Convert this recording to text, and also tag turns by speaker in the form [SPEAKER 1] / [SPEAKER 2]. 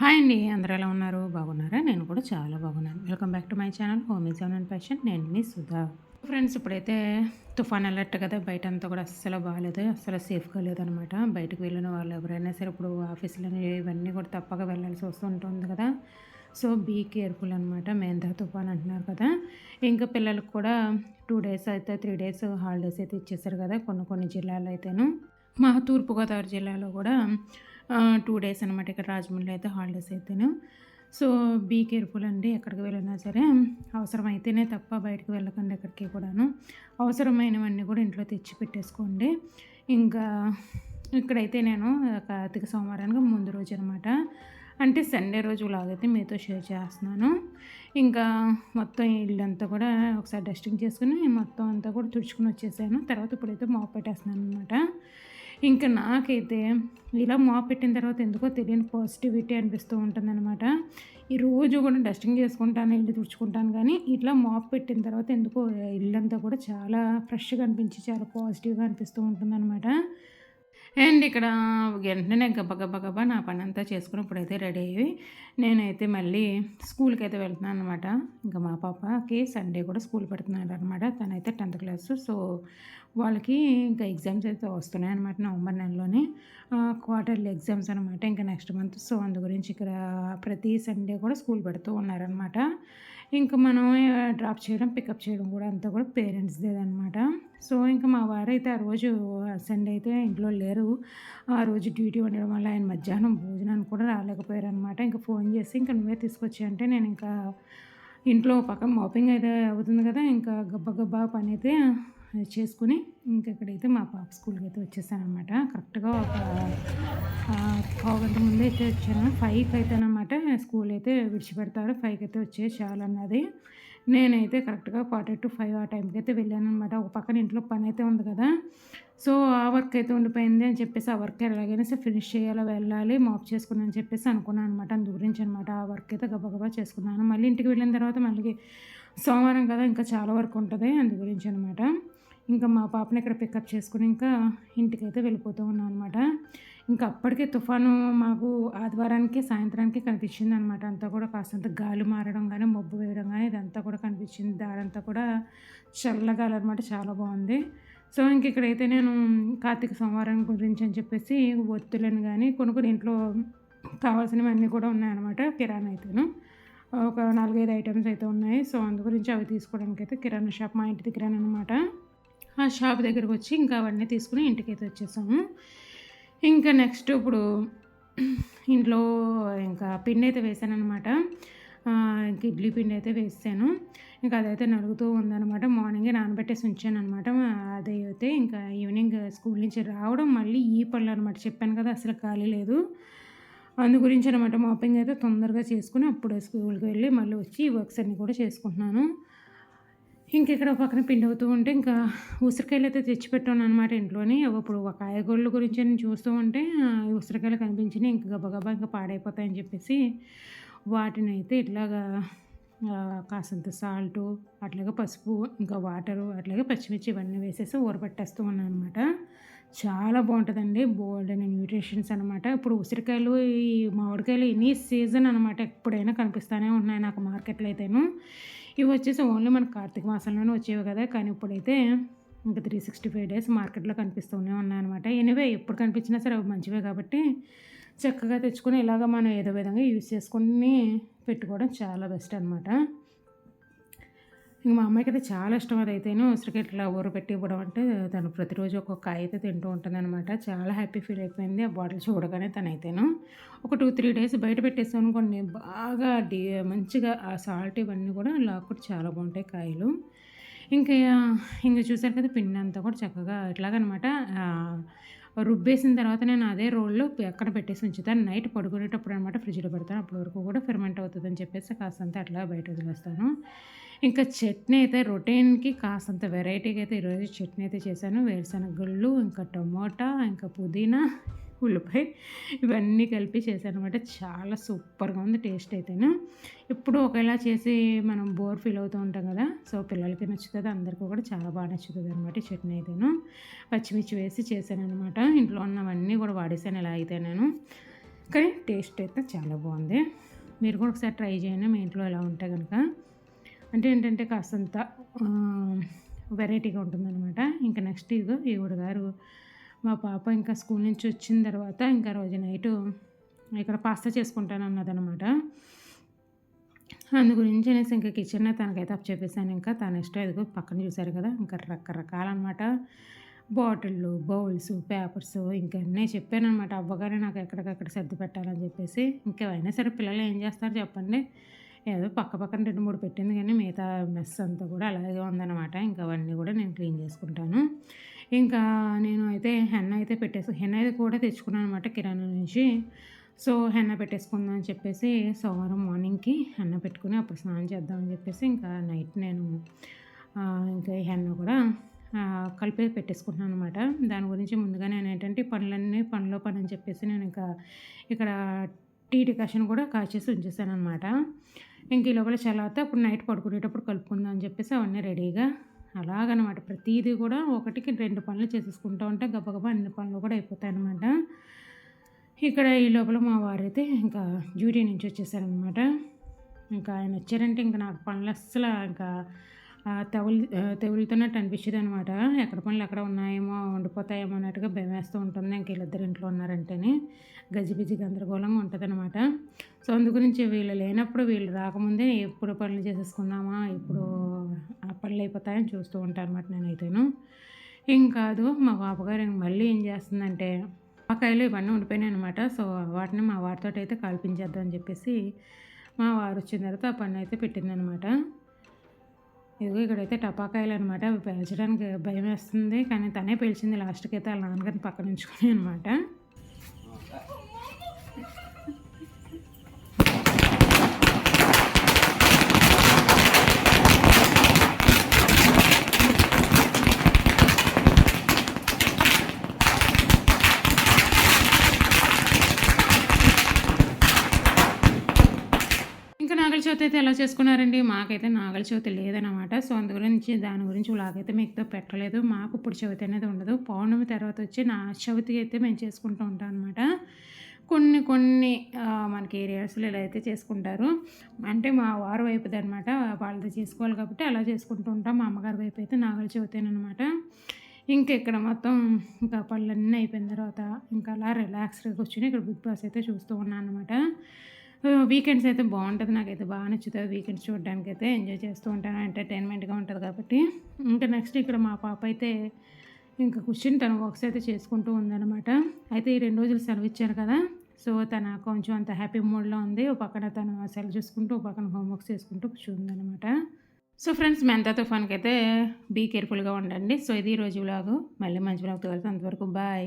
[SPEAKER 1] Hi అండి అందరూ ఎలా ఉన్నారు? బాగున్నారా? నేను కూడా చాలా బాగున్నాను. Welcome back to my channel home seven and fashion నేను మీ సుధా. ఫ్రెండ్స్ ఇప్పుడైతే తుఫాన్ అలర్ట్ కదా బయట అంతా కూడా అస్సలు బాగాలేదు అస్సలు సేఫ్గా లేదనమాట. బయటకు వెళ్ళిన వాళ్ళు ఎవరైనా సరే ఇప్పుడు ఆఫీసులని ఇవన్నీ కూడా తప్పక వెళ్ళాల్సి వస్తుంటుంది కదా. సో బీ కేర్ఫుల్ అనమాట. మేందా తుఫాన్ అంటున్నారు కదా. ఇంకా పిల్లలకు కూడా టూ డేస్ అయితే త్రీ డేస్ హాలిడేస్ అయితే ఇచ్చేసారు కదా కొన్ని కొన్ని జిల్లాలో అయితేను మా తూర్పుగోదావరి జిల్లాలో కూడా టూ డేస్ అనమాట ఇక్కడ రాజమండ్రి అయితే హాలిడేస్ అయితేను. సో బీ కేర్ఫుల్ అండి ఎక్కడికి వెళ్ళినా సరే. అవసరమైతేనే తప్ప బయటకు వెళ్ళకండి ఎక్కడికి కూడాను. అవసరమైనవన్నీ కూడా ఇంట్లో తెచ్చి పెట్టేసుకోండి. ఇంకా ఇక్కడైతే నేను కార్తీక సోమవారానికి ముందు రోజు అనమాట అంటే సండే రోజు లాగైతే మీతో షేర్ చేస్తున్నాను. ఇంకా మొత్తం ఇల్లంతా కూడా ఒకసారి డస్టింగ్ చేసుకుని మొత్తం అంతా కూడా తుడుచుకుని వచ్చేసాను. తర్వాత ఇప్పుడైతే మాప్ పెట్టేస్తున్నాను అనమాట ఇంకా నాకైతే ఇలా మాప్ పెట్టిన తర్వాత ఎందుకో తెలియని పాజిటివిటీ అనిపిస్తూ ఉంటుందన్నమాట. ఈ రోజు కూడా డస్టింగ్ చేసుకుంటాను ఇల్లు తుడుచుకుంటాను కానీ ఇట్లా మాప్ పెట్టిన తర్వాత ఎందుకో ఇల్లంతా కూడా చాలా ఫ్రెష్గా అనిపించి చాలా పాజిటివ్గా అనిపిస్తూ ఉంటుందన్నమాట. అండ్ ఇక్కడ వెంటనే గబ్బ గబ్బ గబ్బ నా పని అంతా చేసుకుని ఇప్పుడైతే రెడీ అయ్యి నేనైతే మళ్ళీ స్కూల్కి అయితే వెళ్తున్నాను అనమాట ఇంకా మా పాపకి సండే కూడా స్కూల్ పెడుతున్నాడు అనమాట తనైతే టెన్త్ క్లాస్. సో వాళ్ళకి ఇంకా ఎగ్జామ్స్ అయితే వస్తున్నాయి అనమాట నవంబర్ నెలలోనే. క్వార్టర్లీ ఎగ్జామ్స్ అనమాట ఇంకా నెక్స్ట్ మంత్. సో అందు గురించి ఇక్కడ ప్రతి సండే కూడా స్కూల్ పెడుతూ ఉన్నారనమాట ఇంకా మనం డ్రాప్ చేయడం పికప్ చేయడం కూడా అంతా కూడా పేరెంట్స్దేదనమాట సో ఇంకా మా వారైతే ఆ రోజు సండే అయితే ఇంట్లో లేరు. ఆ రోజు డ్యూటీ ఉండడం వల్ల ఆయన మధ్యాహ్నం భోజనానికి కూడా రాలేకపోయారు అనమాట ఇంకా ఫోన్ చేసి ఇంకా నువ్వే తీసుకొచ్చి అంటే నేను ఇంకా ఇంట్లో పక్కన మాపింగ్ అయితే అవుతుంది కదా ఇంకా గబ్బా గబ్బా పని అయితే చేసుకుని ఇంకెక్కడైతే మా పాప స్కూల్కి అయితే వచ్చేసానమాట కరెక్ట్గా ఒక పావు గంట అయితే వచ్చాను. ఫైవ్కి అయితే అనమాట స్కూల్ అయితే విడిచిపెడతారు. ఫైవ్కి అయితే వచ్చే చాలన్నది. నేనైతే కరెక్ట్గా క్వార్టర్ టు ఫైవ్ ఆ టైంకి అయితే వెళ్ళాను అనమాట ఒక పక్కన ఇంట్లో పని అయితే ఉంది కదా. సో ఆ వర్క్ అయితే ఉండిపోయింది అని చెప్పేసి ఆ వర్క్ ఎలాగైనా సరే ఫినిష్ చేయాలి వెళ్ళాలి మాప్ చేసుకున్నాను అని చెప్పేసి అనుకున్నాను అనమాట అందు గురించి అనమాట ఆ వర్క్ అయితే గబగబా చేసుకున్నాను. మళ్ళీ ఇంటికి వెళ్ళిన తర్వాత మళ్ళీ సోమవారం కదా ఇంకా చాలా వర్క్ ఉంటుంది. అందు గురించి అనమాట ఇంకా మా పాపని ఇక్కడ పికప్ చేసుకుని ఇంకా ఇంటికైతే వెళ్ళిపోతూ ఉన్నాను అనమాట ఇంకా అప్పటికే తుఫాను మాకు ఆదివారానికి సాయంత్రానికి కనిపించింది అనమాట అంతా కూడా కాస్తంత గాలి మారడం కానీ మబ్బు వేయడం కానీ ఇదంతా కూడా కనిపించింది. దారంతా కూడా చల్లగాలి అనమాట చాలా బాగుంది. సో ఇంక ఇక్కడైతే నేను కార్తీక సోమవారం గురించి అని చెప్పేసి ఒత్తులను కానీ కొన్ని కొన్ని ఇంట్లో కావాల్సినవన్నీ కూడా ఉన్నాయన్నమాట. కిరాణా అయితేను. ఒక నాలుగైదు ఐటమ్స్ అయితే ఉన్నాయి. సో అందు గురించి అవి తీసుకోవడానికి అయితే కిరాణా షాప్ మా ఇంటి దగ్గర అనమాట ఆ షాప్ దగ్గరకు వచ్చి ఇంకా అవన్నీ తీసుకుని ఇంటికి అయితే వచ్చేసాము. ఇంకా నెక్స్ట్ ఇప్పుడు ఇంట్లో ఇంకా పిండి అయితే వేసాను అనమాట ఇంక ఇడ్లీ పిండి అయితే వేసాను. ఇంకా అదైతే నలుగుతూ ఉందనమాట మార్నింగే నానబెట్టేసి ఉంచాను అనమాట అయితే ఇంకా ఈవినింగ్ స్కూల్ నుంచి రావడం మళ్ళీ ఈ పళ్ళు అనమాట చెప్పాను కదా అసలు ఖాళీ లేదు. అందు గురించి అనమాట మాపింగ్ అయితే తొందరగా చేసుకుని అప్పుడు స్కూల్కి వెళ్ళి మళ్ళీ వచ్చి ఈ వర్క్స్ అన్నీ కూడా చేసుకుంటున్నాను. ఇంక ఇక్కడ పక్కన పిండి అవుతూ ఉంటే ఇంకా ఉసిరికాయలు అయితే తెచ్చిపెట్టాను అనమాట ఇంట్లోనే. ఇప్పుడు ఒక కాయగూరల గురించి నేను చూస్తూ ఉంటే ఉసిరికాయలు కనిపించినాయి ఇంకా గబగబా ఇంకా పాడైపోతాయని చెప్పేసి వాటిని అయితే ఇట్లాగా కాసంత సాల్టు అట్లాగే పసుపు ఇంకా వాటరు అట్లాగే పచ్చిమిర్చి ఇవన్నీ వేసేసి ఊరబెట్టేస్తూ ఉన్నాను అనమాట చాలా బాగుంటుందండి బోల్డ్ అండ్ న్యూట్రిషన్స్ అనమాట ఇప్పుడు ఉసిరికాయలు ఈ మామిడికాయలు ఎనీ సీజన్ అనమాట ఎప్పుడైనా కనిపిస్తూనే ఉన్నాయి నాకు మార్కెట్లో అయితేను. ఇవి వచ్చేసి ఓన్లీ మన కార్తీక మాసంలోనే వచ్చేవి కదా. కానీ ఇప్పుడైతే ఇంకా త్రీ సిక్స్టీ ఫైవ్ డేస్ మార్కెట్లో కనిపిస్తూనే ఉన్నాయన్నమాట. ఎనివే ఎప్పుడు కనిపించినా సరే అవి మంచివే కాబట్టి చక్కగా తెచ్చుకొని ఇలాగ మనం ఏదో విధంగా యూజ్ చేసుకుని పెట్టుకోవడం చాలా బెస్ట్ అనమాట ఇంక మా అమ్మాయికి అయితే చాలా ఇష్టం అది ఉసిరికి ఇట్లా ఊర పెట్టి ఇవ్వడం అంటే తను ప్రతిరోజు ఒక్కొక్క కాయ అయితే తింటూ ఉంటుంది అనమాట చాలా హ్యాపీ ఫీల్ అయిపోయింది ఆ బాటిల్ చూడగానే తనైతేను ఒక టూ త్రీ డేస్ బయట పెట్టేసాను అనుకోండి బాగా డి మంచిగా ఆ సాల్ట్ ఇవన్నీ కూడా లాక్కుడు చాలా బాగుంటాయి కాయలు. ఇంకా ఇంకా చూసారు కదా పిండి అంతా కూడా చక్కగా ఇట్లాగనమాట. రుబ్బేసిన తర్వాత నేను అదే రోల్లో ఎక్కడ పెట్టేసి ఉంచుతాను. నైట్ పడుకునేటప్పుడు అనమాట ఫ్రిడ్జ్లో పెడతాను. అప్పటి వరకు కూడా ఫెర్మెంట్ అవుతుందని చెప్పేసి కాస్తంత అట్లా బయట వదిలేస్తాను. ఇంకా చట్నీ అయితే రొటీన్కి కాస్తంత వెరైటీగా అయితే ఈరోజు చట్నీ అయితే చేశాను. వేరుశనగ గుళ్ళు ఇంకా టమోటా ఇంకా పుదీనా ఉల్లిపాయ ఇవన్నీ కలిపి చేశాను అనమాట చాలా సూపర్గా ఉంది టేస్ట్ అయితేను. ఇప్పుడు ఒకవేళ చేసి మనం బోర్ ఫీల్ అవుతూ ఉంటాం కదా సో పిల్లలకి నచ్చుతుంది అందరికీ కూడా చాలా బాగా నచ్చుతుంది అనమాట చట్నీ అయితేను. పచ్చిమిర్చి వేసి చేశాను అనమాట ఇంట్లో ఉన్నవన్నీ కూడా వాడేసాను ఇలా అయితే నేను కానీ టేస్ట్ అయితే చాలా బాగుంది. మీరు కూడా ఒకసారి ట్రై చేయండి మీ ఇంట్లో ఎలా ఉంటే కనుక అంటే ఏంటంటే కాస్తంత వెరైటీగా ఉంటుందన్నమాట. ఇంకా నెక్స్ట్ ఇది ఈవిడ గారు మా పాప ఇంకా స్కూల్ నుంచి వచ్చిన తర్వాత ఇంకా రోజు నైటు ఇక్కడ పాస్తా చేసుకుంటాను అన్నదనమాట అందు గురించి అనేసి ఇంకా కిచెన్ తనకైతే అప్ చెప్పేసాను ఇంకా తన ఇష్టం ఎదుగు పక్కన చూశారు కదా ఇంకా రకరకాలన్నమాట. బాటిళ్ళు బౌల్స్ పేపర్స్ ఇంకా అన్నీ చెప్పానమాట అవ్వగానే నాకు ఎక్కడికక్కడ సర్ది పెట్టాలని చెప్పేసి. ఇంకా అయినా సరే పిల్లలు ఏం చేస్తారు చెప్పండి. ఏదో పక్క పక్కన రెండు మూడు పెట్టింది కానీ మిగతా మెస్ అంతా కూడా అలాగే ఉందన్నమాట. ఇంకా అవన్నీ కూడా నేను క్లీన్ చేసుకుంటాను. ఇంకా నేను అయితే హెన్న అయితే పెట్టేసి హెన్న అయితే కూడా తెచ్చుకున్నాను అనమాట కిరాణా నుంచి. సో హెన్న పెట్టేసుకుందాం అని చెప్పేసి సోమవారం మార్నింగ్కి హెన్న పెట్టుకుని అప్పుడు స్నానం చేద్దామని చెప్పేసి ఇంకా నైట్ నేను ఇంకా హెన్న కూడా కలిపి పెట్టేసుకుంటున్నాను అనమాట దాని గురించి ముందుగా నేను ఏంటంటే పనులన్నీ పనిలో పని అని చెప్పేసి నేను ఇంకా ఇక్కడ టీ డికాషన్ కూడా కాచేసి ఉంచేసాను అనమాట ఇంక ఈ లోపల చల్లారితే అప్పుడు నైట్ పడుకునేటప్పుడు కలుపుకుందాం అని చెప్పేసి అవన్నీ రెడీగా అలాగనమాట. ప్రతిదీ కూడా ఒకటికి రెండు పనులు చేసేసుకుంటూ ఉంటే గబగబా అన్ని పనులు కూడా అయిపోతాయి అనమాట ఇక్కడ ఈ లోపల మా వారైతే ఇంకా డ్యూటీ నుంచి వచ్చేసారనమాట ఇంకా ఆయన వచ్చారంటే ఇంకా నాకు పనులు అస్సలు ఇంకా తెవులు తెవులుతున్నట్టు అనిపించేది అనమాట ఎక్కడ పనులు ఎక్కడ ఉన్నాయేమో ఉండిపోతాయేమో అన్నట్టుగా భయం వేస్తూ ఉంటుంది. ఇంక వీళ్ళిద్దరు ఇంట్లో ఉన్నారంటేనే గజిబిజి గందరగోళంగా ఉంటుంది అనమాట సో అందు గురించి వీళ్ళు లేనప్పుడు వీళ్ళు రాకముందే ఎప్పుడు పనులు చేసేసుకుందామా ఇప్పుడు పనులు అయిపోతాయని చూస్తూ ఉంటాను అనమాట నేనైతేను. ఇంకా కాదు మా బాబుగారు మళ్ళీ ఏం చేస్తుందంటే కాయలు ఇవన్నీ ఉండిపోయినాయి అనమాట సో వాటిని మా వారితో అయితే కాల్పించేద్దామని చెప్పేసి మా వారు వచ్చిన తర్వాత ఆ పని అయితే పెట్టిందనమాట ఇదిగో ఇక్కడైతే టపాకాయలు అనమాట అవి పేల్చడానికి భయం వేస్తుంది కానీ తనే పేల్చింది లాస్ట్కి అయితే వాళ్ళ నాన్నగారిని పక్కన ఉంచుకుని అనమాట నాగల చవితి అయితే ఎలా చేసుకున్నారండి? మాకైతే నాగల చవితి లేదనమాట సో అందు గురించి దాని గురించి లాగైతే మీకుతో పెట్టలేదు. మాకు ఇప్పుడు చవితి అనేది ఉండదు. పౌర్ణమి తర్వాత వచ్చి నా చవితి అయితే మేము చేసుకుంటూ ఉంటాం అనమాట కొన్ని కొన్ని మనకి ఏరియాస్లో ఇలా అయితే చేసుకుంటారు. అంటే మా వారు వైపు అనమాట వాళ్ళది చేసుకోవాలి కాబట్టి అలా చేసుకుంటూ ఉంటాం. మా అమ్మగారి వైపు అయితే నాగల చవితి అనమాట ఇంకా ఇక్కడ మొత్తం ఇంకా పళ్ళన్నీ అయిపోయిన తర్వాత ఇంకా అలా రిలాక్స్గా కూర్చొని ఇక్కడ బిగ్ బాస్ అయితే చూస్తూ ఉన్నాను అనమాట వీకెండ్స్ అయితే బాగుంటుంది. నాకైతే బాగా నచ్చుతుంది. వీకెండ్స్ చూడడానికి అయితే ఎంజాయ్ చేస్తూ ఉంటాను. ఎంటర్టైన్మెంట్గా ఉంటుంది కాబట్టి. ఇంకా నెక్స్ట్ ఇక్కడ మా పాప అయితే ఇంకా కూర్చుని తన వర్క్స్ అయితే చేసుకుంటూ ఉందన్నమాట. అయితే ఈ రెండు రోజులు సెలవు ఇచ్చారు కదా. సో తన కొంచెం అంత హ్యాపీ మూడ్లో ఉంది. ఓ పక్కన తను సెలవు చేసుకుంటూ ఓ పక్కన హోంవర్క్స్ చేసుకుంటూ కూర్చుందనమాట సో ఫ్రెండ్స్ మెంతా తుఫాన్కి అయితే బీ కేర్ఫుల్గా ఉండండి. సో ఇది రోజు వ్లాగు మళ్ళీ మంచి వ్లాగ్తో వెళ్తే అంతవరకు బాయ్